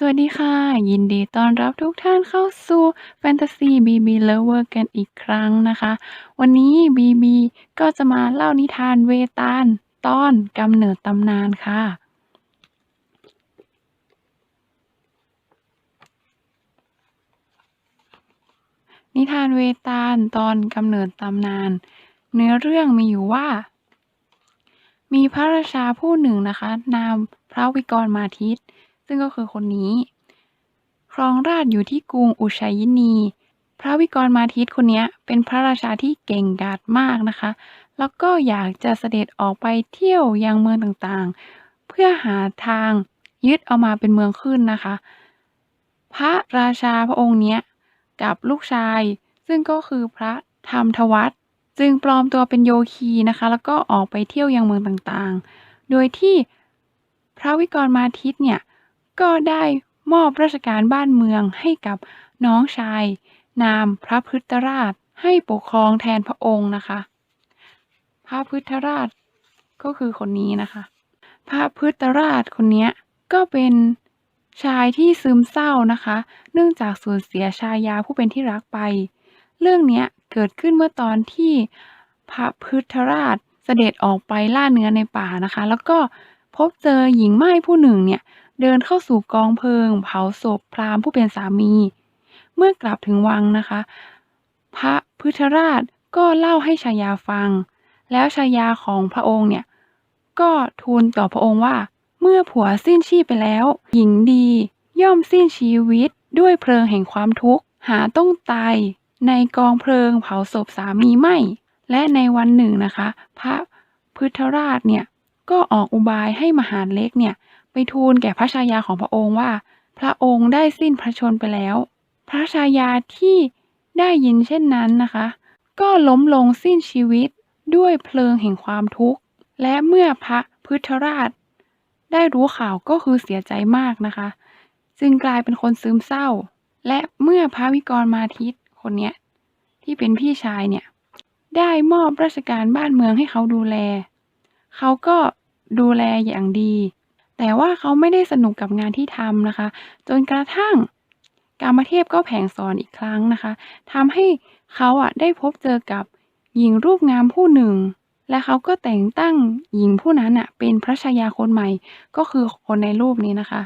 สวัสดีค่ะ ยินดีต้อนรับทุกท่านเข้าสู่ Fantasy BB Lover กันอีกครั้งนะคะ วันนี้ BB ก็จะมาเล่านิทานเวตาลตอนกำเนิดตำนานค่ะ นิทานเวตาลตอนกำเนิดตำนาน เนื้อเรื่องมีอยู่ว่า มีพระราชาผู้หนึ่งนะคะ นามพระวิกรมาทิตย์ ซึ่งก็คือคนนี้ ครองราชอยู่ที่กรุงอุชัยินี พระวิกรมาทิตคนนี้เป็นพระราชาที่เก่งกาจมากนะคะ แล้วก็อยากจะเสด็จออกไปเที่ยวยังเมืองต่างๆ เพื่อหาทางยึดเอามาเป็นเมืองขึ้นนะคะ พระราชาพระองค์เนี้ยกับลูกชาย ซึ่งก็คือพระธรรมทวัตจึงปลอมตัวเป็นโยคีนะคะ แล้วก็ออกไปเที่ยวยังเมืองต่างๆ โดยที่พระวิกรมาทิตเนี่ย ก็ได้มอบราชการบ้านเมืองให้กับน้องชาย นามพระพฤตราชให้ปกครองแทนพระองค์นะคะ พระพฤตราชก็คือคนนี้นะคะ พระพฤตราชคนนี้ก็เป็นชายที่ซึมเศร้านะคะ เนื่องจากสูญเสียชายาผู้เป็นที่รักไป เรื่องนี้เกิดขึ้นเมื่อตอนที่พระพฤตราชเสด็จออกไปล่าเนื้อในป่านะคะ แล้วก็พบเจอหญิงไม้ผู้หนึ่งเนี่ย เดินเข้าสู่กองเพลิง เผาศพพราหมณ์ผู้เป็นสามี เมื่อกลับถึงวังนะคะ พระพฤทธราชก็เล่าให้ชายาฟัง แล้วชายาของพระองค์เนี่ย ก็ทูลต่อพระองค์ว่า เมื่อผัวสิ้นชีพไปแล้ว หญิงดีย่อมสิ้นชีวิตด้วยเพลิงแห่งความทุกข์ หาต้องตายในกองเพลิงเผาศพสามีไม่ และในวันหนึ่งนะคะ พระพฤทธราชเนี่ยก็ออกอุบายให้มหาดเล็กเนี่ย ไปทูลแก่พระชายาของพระองค์ว่า พระองค์ได้สิ้นพระชนไปแล้ว พระชายาที่ได้ยินเช่นนั้นนะคะ ก็ล้มลงสิ้นชีวิตด้วยเพลิงแห่งความทุกข์ และเมื่อพระพฤทธราช ได้รู้ข่าวก็คือเสียใจมากนะคะ จึงกลายเป็นคนซึมเศร้า และเมื่อพระวิกรมาทิตคนเนี้ยที่เป็นพี่ชายเนี่ยได้มอบราชการบ้านเมืองให้เขาดูแล เขาก็ดูแลอย่างดี แต่ว่าเขาไม่ได้สนุกกับงานที่ทำนะคะ จนกระทั่งกามเทพก็แผงสอนอีกครั้งนะคะทำให้เขาอะได้พบเจอกับหญิงรูปงามผู้หนึ่ง และเขาก็แต่งตั้งหญิงผู้นั้นอะเป็นพระชายาคนใหม่ก็คือคนในรูปนี้นะคะ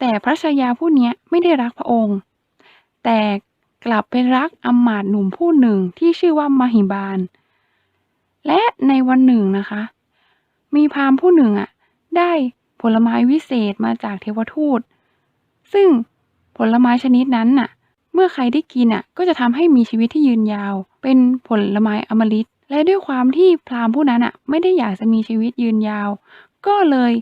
แต่พระชายาผู้นี้ไม่ได้รักพระองค์ แต่กลับเป็นรักอมาตหนุ่มผู้หนึ่งที่ชื่อว่ามหิบาล และในวันหนึ่งนะคะ มีพราหมณ์ผู้หนึ่งอะได้ ผลไม้วิเศษมาจากเทวทูต ซึ่งผลไม้ชนิดนั้นน่ะ เมื่อใครได้กินอะ ก็จะทำให้มีชีวิตที่ยืนยาว เป็นผลไม้อมฤต และด้วยความที่พราหมณ์ผู้นั้นอะ ไม่ได้อยากจะมีชีวิตยืนยาว ก็เลย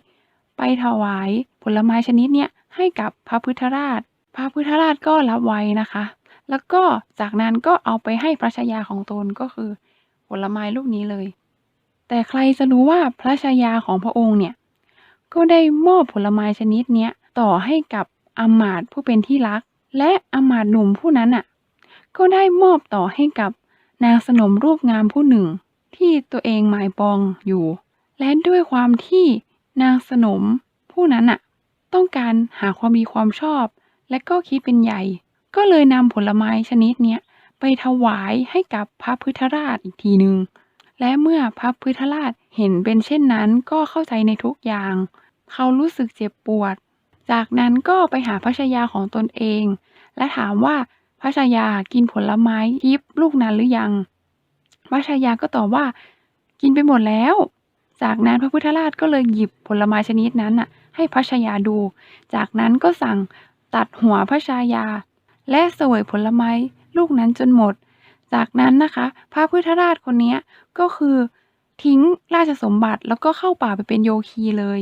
ไปถวายผลไม้ชนิดเนี้ยให้กับพระพุทธราช พระพุทธราชก็รับไว้นะคะ แล้วก็จากนั้นก็เอาไปให้พระชายาของตนก็คือผลไม้ลูกนี้เลย แต่ใครจะรู้ว่าพระชายาของพระองค์เนี่ย ก็ได้มอบผลไม้ชนิดเนี้ยต่อให้กับอำมาตผู้เป็นที่รัก และอำมาตหนุ่มผู้นั้นอะ ก็ได้มอบต่อให้กับนางสนมรูปงามผู้หนึ่ง ที่ตัวเองหมายปองอยู่ และด้วยความที่นางสนมผู้นั้นอะ ต้องการหาความดีความชอบ และก็คิดเป็นใหญ่ ก็เลยนำผลไม้ชนิดเนี้ยไปถวายให้กับพระพุทธราชอีกทีหนึ่งและเมื่อพระพุทธราชเห็นเป็นเช่นนั้นก็เข้าใจในทุกอย่าง เขารู้สึกเจ็บปวด จากนั้นก็ไปหาพระชายาของตนเอง และถามว่าพระชายากินผลไม้ทิพลูกนั้นหรือยังพระชายาก็ตอบว่า กินไปหมดแล้ว จากนั้นพระพุทธราชก็เลยหยิบผลไม้ชนิดนั้นน่ะ ให้พระชายาดู จากนั้นก็สั่งตัดหัวพระชายา และเสวยผลไม้ลูกนั้นจนหมด จากนั้นนะคะ พระพุทธราชคนนี้ก็คือทิ้งราชสมบัติแล้วก็เข้าป่าไปเป็นโยคีเลย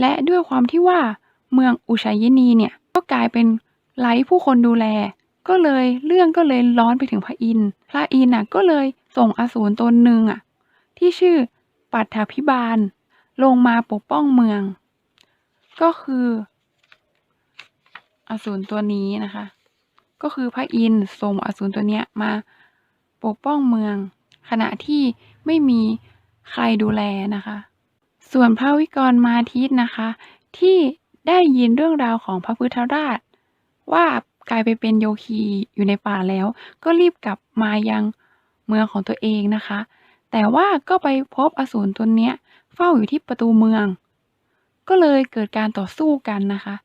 และด้วยความที่ว่าเมืองอุชัยนีเนี่ยก็กลายเป็นไร้ผู้คนดูแล ก็เลยเรื่องก็เลยร้อนไปถึงพระอินทร์พระอินทร์น่ะก็เลยส่งอสูรตนหนึ่งอะที่ชื่อปัตถพิบาล ลงมาปกป้องเมือง ก็คือ อสูรตัวนี้นะคะ ก็คือพระอินทร์ส่งอสูรตัวเนี้ยมาปกป้องเมือง ขณะที่ไม่มีใครดูแลนะคะ ส่วนพระวิกรมาทิตนะคะ ที่ได้ยินเรื่องราวของพระพุทธราช ว่ากลายไปเป็นโยคีอยู่ในป่าแล้ว ก็รีบกลับมายังเมืองของตัวเองนะคะ แต่ว่าก็ไปพบอสูรตัวเนี้ย เฝ้าอยู่ที่ประตูเมือง ก็เลยเกิดการต่อสู้กันนะคะ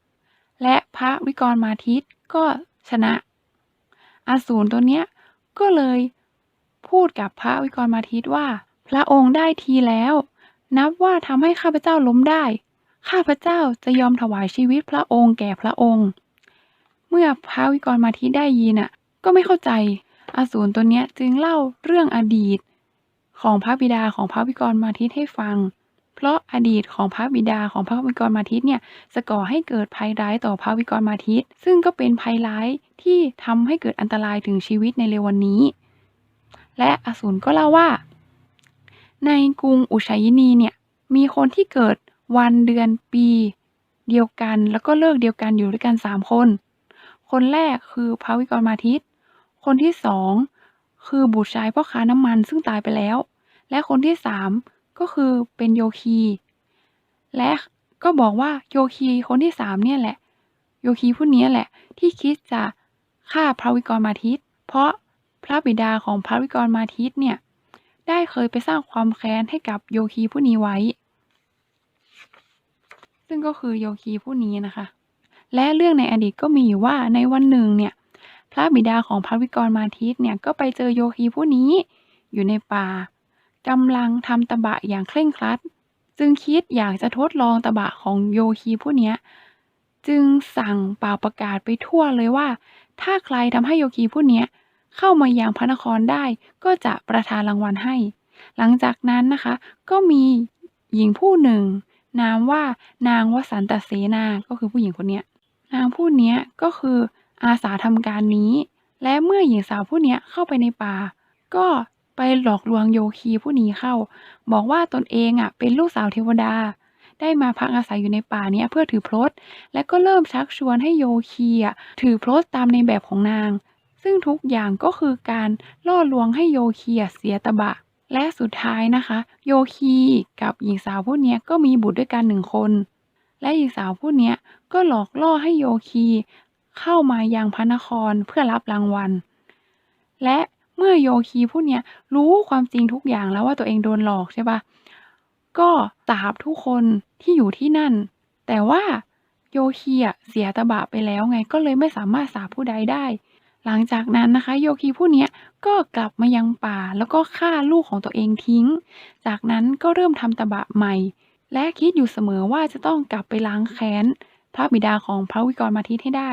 และพระวิกรมาทิตก็ชนะ อสูรตัวเนี้ยก็เลยพูดกับพระวิกรมาทิตว่า พระองค์ได้ทีแล้ว นับว่าทำให้ข้าพเจ้าล้มได้ ข้าพเจ้าจะยอมถวายชีวิตพระองค์แก่พระองค์ เมื่อพระวิกรมาทิได้ยินอะ ก็ไม่เข้าใจอสูรตัวเนี้ยจึงเล่าเรื่องอดีต ของพระบิดาของพระวิกรมาทิให้ฟัง เพราะอดีตของพระบิดาของพระวิกรมาทิเนี่ยจะก่อให้เกิดภัยร้ายต่อพระวิกรมาทิซึ่งก็เป็นภัยร้ายที่ทำให้เกิดอันตรายถึงชีวิตในเร็ววันนี้ และอสูรก็เล่าว่า ในกรุงอุชัยนีเนี่ยมีคนที่เกิดวันเดือนปีเดียวกันแล้วก็เลิกเดียวกันอยู่ด้วยกันสามคน คนแรกคือพระวิกรมาทิตคนที่สองคือบุตรชายพ่อค้าน้ำมันซึ่งตายไปแล้ว และคนที่สามก็คือเป็นโยคี และก็บอกว่าโยคีคนที่สามเนี่ยแหละ โยคีผู้นี้แหละ ที่คิดจะฆ่าพระวิกรมาทิตเพราะพระบิดาของพระวิกรมาทิตเนี่ย เคยไปสร้างความแค้นให้กับโยคีผู้นี้ไว้ ซึ่งก็คือโยคีผู้นี้นะคะ และเรื่องในอดีตก็มีอยู่ว่าในวันหนึ่งเนี่ย พระบิดาของพระวิกรมาทิตเนี่ยก็ไปเจอโยคีผู้นี้อยู่ในป่ากำลังทำตะบะอย่างเคร่งครัด จึงคิดอยากจะทดลองตะบะของโยคีผู้นี้จึงสั่งเป่าประกาศไปทั่วเลยว่า ถ้าใครทำให้โยคีผู้นี้ เข้ามายังพระนครได้ก็จะประทานรางวัลให้ หลังจากนั้นนะคะ ก็มีหญิงผู้หนึ่ง นามว่านางวสันตเสนา ก็คือผู้หญิงคนนี้นางผู้นี้ก็คืออาสาทำการนี้ และเมื่อหญิงสาวผู้นี้เข้าไปในป่า ก็ไปหลอกลวงโยคีผู้นี้เข้า บอกว่าตนเองอะเป็นลูกสาวเทวดา ได้มาพักอาศัยอยู่ในป่าเนี้ยเพื่อถือพรตและก็เริ่มชักชวนให้โยคีอะถือพรตตามในแบบของนาง ซึ่งทุกอย่างก็คือการล่อลวงให้โยคีเสียตบะ และสุดท้ายนะคะ โยคีกับหญิงสาวผู้นี้ก็มีบุตรด้วยกันหนึ่งคน และหญิงสาวผู้นี้ก็หลอกล่อให้โยคีเข้ามายังพระนครเพื่อรับรางวัล และเมื่อโยคีผู้นี้รู้ความจริงทุกอย่างแล้วว่าตัวเองโดนหลอกใช่ปะก็สาบทุกคนที่อยู่ที่นั่น แต่ว่าโยคีเสียตบะไปแล้วไงก็เลยไม่สามารถสาบผู้ใดได้ หลังจากนั้นนะคะ โยคีผู้นี้ก็กลับมายังป่าแล้วก็ฆ่าลูกของตัวเองทิ้ง จากนั้นก็เริ่มทำตบะใหม่ และคิดอยู่เสมอว่าจะต้องกลับไปล้างแค้นพระบิดาของพระวิกรมาทิตให้ได้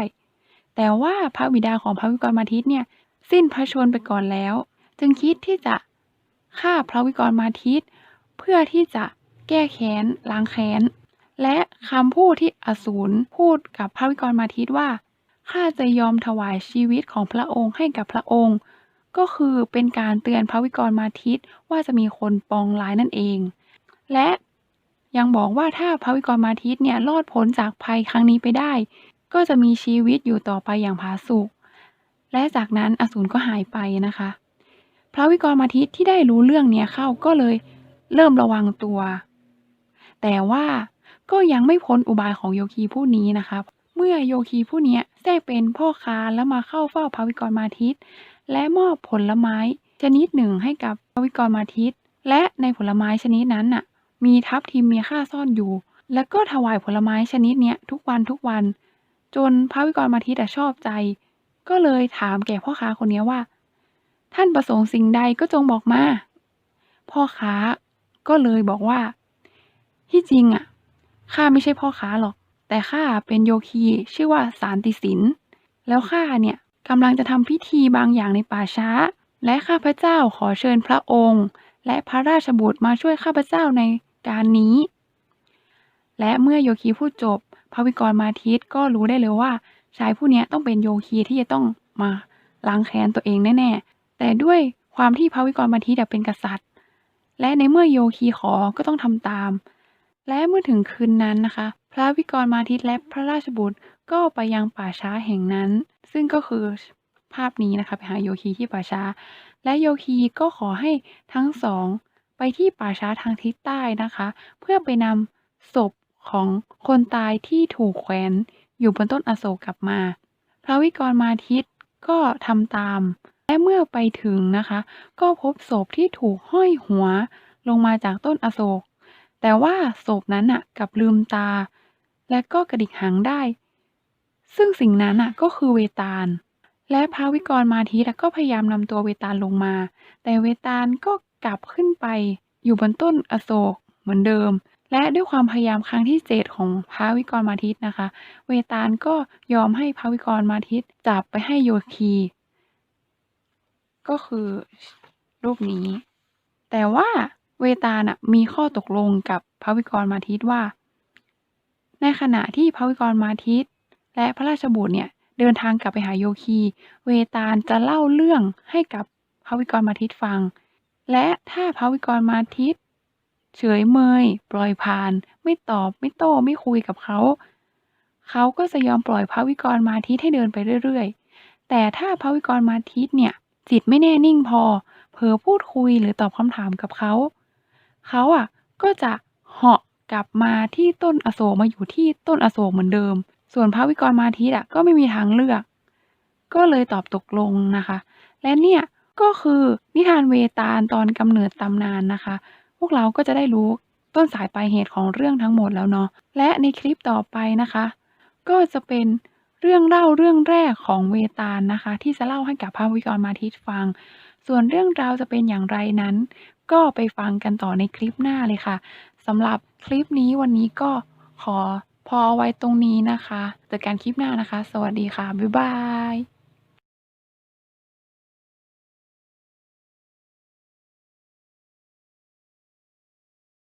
แต่ว่าพระบิดาของพระวิกรมาทิตเนี่ยสิ้นพระชนไปก่อนแล้ว จึงคิดที่จะฆ่าพระวิกรมาทิตเพื่อที่จะแก้แค้นล้างแค้นและคำพูดที่อสูรพูดกับพระวิกรมาทิตว่า ข้าจะยอมถวายชีวิตของพระองค์ให้กับพระองค์ ก็คือเป็นการเตือนพระวิกรมาทิตว่าจะมีคนปองร้ายนั่นเอง และยังบอกว่าถ้าพระวิกรมาทิตเนี่ยรอดพ้นจากภัยครั้งนี้ไปได้ ก็จะมีชีวิตอยู่ต่อไปอย่างผาสุกและจากนั้นอสูรก็หายไปนะคะ พระวิกรมาทิตที่ได้รู้เรื่องเนี้ยเข้าก็เลยเริ่มระวังตัว แต่ว่าก็ยังไม่พ้นอุบายของโยคีผู้นี้นะคะ เมื่อโยคีผู้นี้แทรกเป็นพ่อค้าแล้วมาเข้าเฝ้าพระวิกรมาทิตย์และมอบผลไม้ชนิดหนึ่งให้กับพระวิกรมาทิตย์และในผลไม้ชนิดนั้นน่ะ มีทับทิมมีค่าซ่อนอยู่ แล้วก็ถวายผลไม้ชนิดเนี้ยทุกวันทุกวัน จนพระวิกรมาทิตย์ชอบใจ ก็เลยถามแก่พ่อค้าคนนี้ว่า ท่านประสงค์สิ่งใดก็จงบอกมา พ่อค้าก็เลยบอกว่า ที่จริงอะข้าไม่ใช่พ่อค้าหรอก แต่ข้าเป็นโยคีชื่อว่าสารติสิน แล้วข้าเนี่ยกำลังจะทำพิธีบางอย่างในป่าช้า และข้าพเจ้าขอเชิญพระองค์ และพระราชบุตรมาช่วยข้าพเจ้าในการนี้ และเมื่อโยคีพูดจบ พระวิกรมาทิตก็รู้ได้เลยว่าชายผู้นี้ต้องเป็นโยคีที่จะต้องมาล้างแค้นตัวเองแน่ๆ แต่ด้วยความที่พระวิกรมาทิตเป็นกษัตริย์ และในเมื่อโยคีขอก็ต้องทำตาม และเมื่อถึงคืนนั้นนะคะ ระวิกรมาทิตและพระราชบุตรก็ไปยังป่าช้าแห่งนั้น ซึ่งก็คือภาพนี้นะคะไปหาโยคีที่ป่าช้า และโยคีก็ขอให้ทั้งสองไปที่ป่าช้าทางทิศใต้นะคะ เพื่อไปนำศพของคนตายที่ถูกแขวนอยู่บนต้นอโศกกลับมา พระวิกรมาทิตก็ทำตาม และเมื่อไปถึงนะคะ ก็พบศพที่ถูกห้อยหัวลงมาจากต้นอโศก แต่ว่าศพนั้นน่ะกลับลืมตา และก็กระดิกหางได้ ซึ่งสิ่งนั้นน่ะก็คือเวตาล และพระวิกรมาทิตก็พยายามนำตัวเวตาลลงมา แต่เวตาลก็กลับขึ้นไป อยู่บนต้นอโศกเหมือนเดิม และด้วยความพยายามครั้งที่เจ็ดของพระวิกรมาทิตนะคะ เวตาลก็ยอมให้พระวิกรมาทิตจับไปให้โยคี ก็คือรูปนี้ แต่ว่าเวตาลน่ะมีข้อตกลงกับพระวิกรมาทิตว่า ในขณะที่พระวิกรมาทิตย์และพระราชบุตรเนี่ยเดินทางกลับไปหาโยคี เวตาลจะเล่าเรื่องให้กับพระวิกรมาทิตย์ฟัง และถ้าพระวิกรมาทิตย์เฉยเมย ปล่อยผ่าน ไม่ตอบไม่โต้ไม่คุยกับเขา เขาก็จะยอมปล่อยพระวิกรมาทิตย์ให้เดินไปเรื่อยๆ แต่ถ้าพระวิกรมาทิตย์เนี่ยจิตไม่แน่นิ่งพอ เผลอพูดคุยหรือตอบคำถามกับเขา เขาอะก็จะเหาะ กลับมาที่ต้นอโศกมาอยู่ที่ต้นอโศกเหมือนเดิม ส่วนพระวิกรมาทิตอะก็ไม่มีทางเลือก ก็เลยตอบตกลงนะคะ และเนี่ยก็คือนิทานเวตาลตอนกำเนิดตำนานนะคะ พวกเราก็จะได้รู้ต้นสายปลายเหตุของเรื่องทั้งหมดแล้วเนาะ และในคลิปต่อไปนะคะ ก็จะเป็นเรื่องเล่าเรื่องแรกของเวตาลนะคะ ที่จะเล่าให้กับพระวิกรมาทิตฟัง ส่วนเรื่องราวจะเป็นอย่างไรนั้น ก็ไปฟังกันต่อในคลิปหน้าเลยค่ะ สำหรับคลิปนี้วันนี้ก็ขอพอไว้ตรงนี้นะคะเจอกันคลิปหน้านะคะ สวัสดีค่ะ บ๊ายบาย